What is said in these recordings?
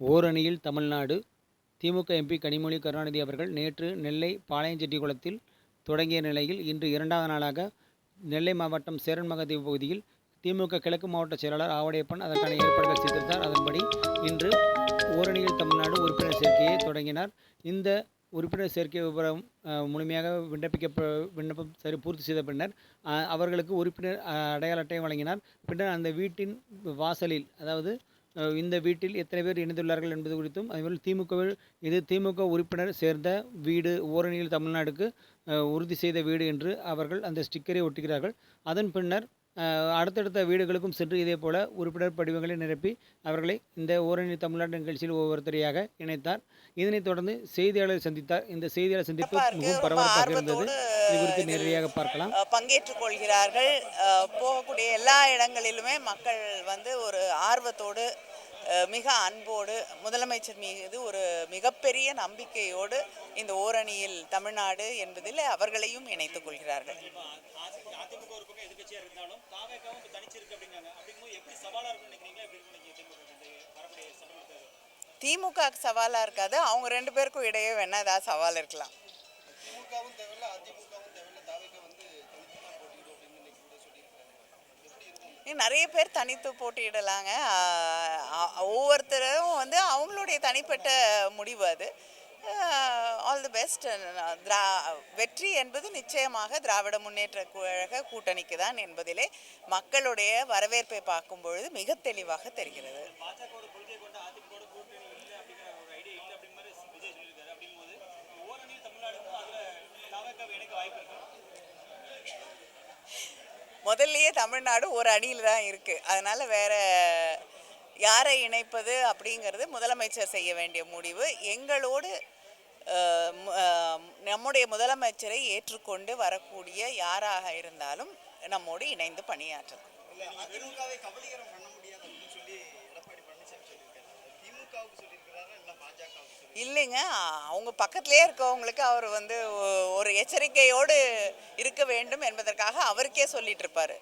ஓரணியில் தமிழ்நாடு திமுக எம்பி கனிமொழி கருணாநிதி அவர்கள் நேற்று நெல்லை பாளையஞ்செட்டிகுளத்தில் தொடங்கிய நிலையில் இன்று இரண்டாவது நாளாக நெல்லை மாவட்டம் சேரன்மகதீவு பகுதியில் திமுக கிழக்கு மாவட்ட செயலாளர் ஆவடையப்பன் அதற்கான ஏற்பாடுகள் செய்திருந்தார். அதன்படி இன்று ஓரணியில் தமிழ்நாடு உறுப்பினர் சேர்க்கையை தொடங்கினார். இந்த உறுப்பினர் சேர்க்கை விவரம் முழுமையாக விண்ணப்பிக்க விண்ணப்பம் சரி பூர்த்தி செய்த பின்னர் அவர்களுக்கு உறுப்பினர் அடையாள அட்டையை வழங்கினார். பின்னர் அந்த வீட்டின் வாசலில் அதாவது இந்த வீட்டில் எத்தனை பேர் இணைந்துள்ளார்கள் என்பது குறித்தும் அதேபோல் திமுகவில் இது திமுக உறுப்பினர் சேர்ந்த வீடு ஓரணியில் தமிழ்நாடுக்கு உறுதி செய்த வீடு என்று அவர்கள் அந்த ஸ்டிக்கரை ஒட்டுகிறார்கள் அதன் பின்னர் அடுத்தடுத்த வீடுகளுக்கும் சென்று இதே போல உறுப்பினர் படிவங்களை நிரப்பி அவர்களை இந்த ஓரணி தமிழ்நாடு நிகழ்ச்சியில் ஒவ்வொருத்தரையாக இணைத்தார். இதனைத் தொடர்ந்து செய்தியாளர் சந்தித்தார். இந்த செய்தியாளர் சந்திப்பு. மிகவும் பரபரப்பாக இருந்தது. இது குறித்து நேரடியாக பார்க்கலாம். பங்கேற்றுக் கொள்கிறார்கள். போகக்கூடிய எல்லா இடங்களிலுமே மக்கள் வந்து ஒரு ஆர்வத்தோடு மிக அன்போடு முதலமைச்சர் மீது ஒரு மிகப்பெரிய நம்பிக்கையோடு இந்த ஓரணியில் தமிழ்நாடு என்பதில் அவர்களையும் இணைத்துக் கொள்கிறார்கள். திமுக சவாலாக இருக்காது. அவங்க ரெண்டு பேருக்கும் இடையே வேணா ஏதாவது சவால் இருக்கலாம். நிறைய பேர் தனித்து போட்டியிடலாங்க. ஒவ்வொருத்தரும் வந்து அவங்களுடைய தனிப்பட்ட முடிவு அது. ஆல் தி பெஸ்ட் திரா வெற்றி என்பது நிச்சயமாக திராவிட முன்னேற்ற கழக கூட்டணிக்கு தான் என்பதிலே மக்களுடைய வரவேற்பை பார்க்கும் பொழுது மிக தெளிவாக தெரிகிறது. முதல்லயே தமிழ்நாடு ஒரு அணியில் தான் இருக்குது அதனால் வேற யாரை இணைப்பது அப்படிங்கிறது முதலமைச்சர் செய்ய வேண்டிய முடிவு. எங்களோடு நம்முடைய முதலமைச்சரை ஏற்றுக்கொண்டு வரக்கூடிய யாராக இருந்தாலும் நம்மோடு இணைந்து பணியாற்றலாம். இல்லைங்க அவங்க பக்கத்திலே இருக்கவங்களுக்கு அவர் வந்து ஒரு எச்சரிக்கையோடு இருக்க வேண்டும் என்பதற்காக அவருக்கே சொல்லிட்டு இருப்பாரு.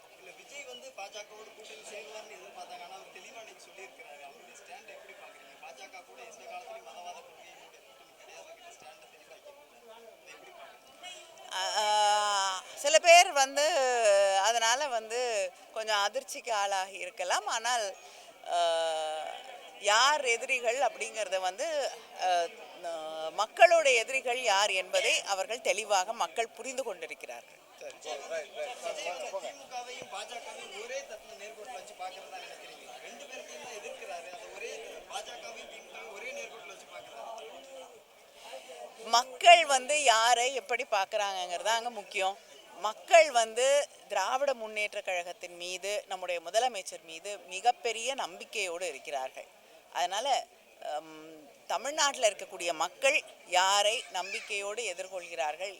பாஜகவோட கூட்டணி சேரலாம்னு எதிர்பார்த்தாங்க. ஆனால் அவர் தெளிவாக இன்னைக்கு சொல்லியிருக்கிறாரு. அவருடைய ஸ்டாண்ட் எப்படி பார்க்குறீங்க பாஜக கூட எந்த காலத்துலையும் மதவாத கொள்கையினுடைய கூட்டணி கிடையாதுங்கிற ஸ்டாண்டை தெளிவாக்கியிருக்காரு சில பேர் வந்து அதனால் வந்து கொஞ்சம் அதிர்ச்சிக்கு ஆளாகி இருக்கலாம். ஆனால் யார் எதிரிகள் அப்படிங்கிறத வந்து ஆஹ் மக்களோட எதிரிகள் யார் என்பதை அவர்கள் தெளிவாக மக்கள் புரிந்து கொண்டிருக்கிறார்கள். திமுகவையும் பாஜகவையும் ஒரே தட்டில் நேர்கோட்டில் வச்சு ரெண்டு தான் எதிர்க்கிறாரு ஒரே பாஜகவையும் ஒரே நேர்கோட்டில் வச்சு மக்கள் வந்து யாரை எப்படி பார்க்குறாங்கங்கிறது அங்கே முக்கியம். மக்கள் வந்து திராவிட முன்னேற்ற கழகத்தின் மீது நம்முடைய முதலமைச்சர் மீது மிகப்பெரிய நம்பிக்கையோடு இருக்கிறார்கள். அதனால் தமிழ்நாட்டில் இருக்கக்கூடிய மக்கள் யாரை நம்பிக்கையோடு எதிர்கொள்கிறார்கள்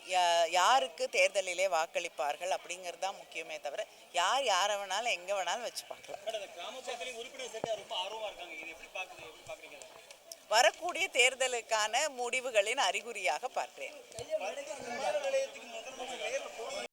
யாருக்கு தேர்தலிலே வாக்களிப்பார்கள் அப்படிங்கிறது தான் முக்கியமே தவிர யார் யாரை வேணாலும் எங்கே வேணாலும் வச்சு பார்க்கலாம் வரக்கூடிய தேர்தலுக்கான முடிவுகளின் அறிகுறியாக பார்க்கிறேன்